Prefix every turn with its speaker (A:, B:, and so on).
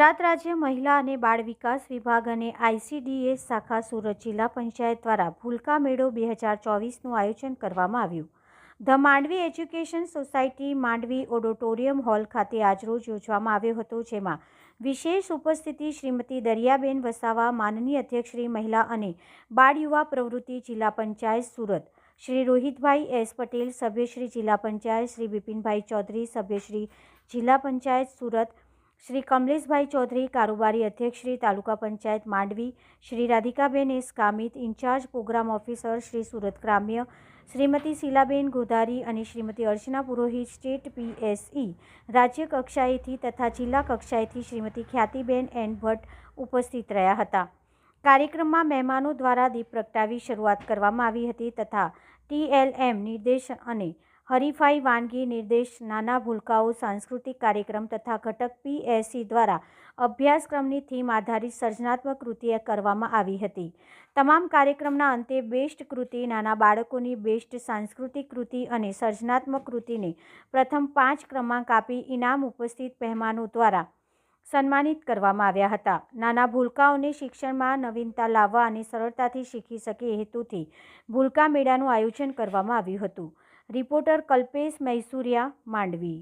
A: ગુજરાત રાજ્ય મહિલા અને બાળ વિકાસ વિભાગ અને આઈસીડીએસ શાખા સુરત જિલ્લા પંચાયત દ્વારા ભૂલકા મેળો બે હજાર ચોવીસનું આયોજન કરવામાં આવ્યું. The Mandvi education society Mandvi auditorium hall ખાતે આજરોજ યોજવામાં આવ્યો હતો, જેમાં વિશેષ ઉપસ્થિતિ શ્રીમતી દરિયાબેન વસાવા, માનનીય અધ્યક્ષ શ્રી મહિલા અને બાળ યુવા પ્રવૃત્તિ જિલ્લા પંચાયત સુરત, શ્રી રોહિતભાઈ એસ પટેલ સભ્યશ્રી જિલ્લા પંચાયત, શ્રી બિપિનભાઈ ચૌધરી સભ્યશ્રી જિલ્લા પંચાયત સુરત શ્રી કમલેશભાઈ ચૌધરી, કારોબારી અધ્યક્ષ Shri taluka panchayat Mandvi, Shri Radhikaben S Kamit incharge program officer Shri Surat ગ્રામ્ય, શ્રીમતી શીલાબેન ગોધારી અને શ્રીમતી અર્ચના પુરોહિત સ્ટેટ પીએસઈ રાજ્ય કક્ષાએથી તથા જિલ્લા કક્ષાએથી શ્રીમતી ખ્યાતિબેન એન ભટ્ટ ઉપસ્થિત રહ્યા હતા. કાર્યક્રમમાં મહેમાનો દ્વારા દીપ પ્રગટાવી શરૂઆત કરવામાં આવી હતી તથા ટીએલએમ નિર્દેશ અને હરીફાઈ વાનગી નિર્દેશ નાના ભૂલકાઓ, સાંસ્કૃતિક કાર્યક્રમ તથા ઘટક પીએસસી દ્વારા અભ્યાસક્રમની થીમ આધારિત સર્જનાત્મક કૃતિ કરવામાં આવી હતી. તમામ કાર્યક્રમના અંતે બેસ્ટ કૃતિ નાના બાળકોની બેસ્ટ સાંસ્કૃતિક કૃતિ અને સર્જનાત્મક કૃતિને પ્રથમ પાંચ ક્રમાંક આપી ઇનામ ઉપસ્થિત મહેમાનો દ્વારા સન્માનિત કરવામાં આવ્યા હતા. નાના ભૂલકાઓને શિક્ષણમાં નવીનતા લાવવા અને સરળતાથી શીખી શકે હેતુથી ભૂલકા મેળાનું આયોજન કરવામાં આવ્યું હતું. રિપોર્ટર કલ્પેશ મૈસુરિયા માંડવી.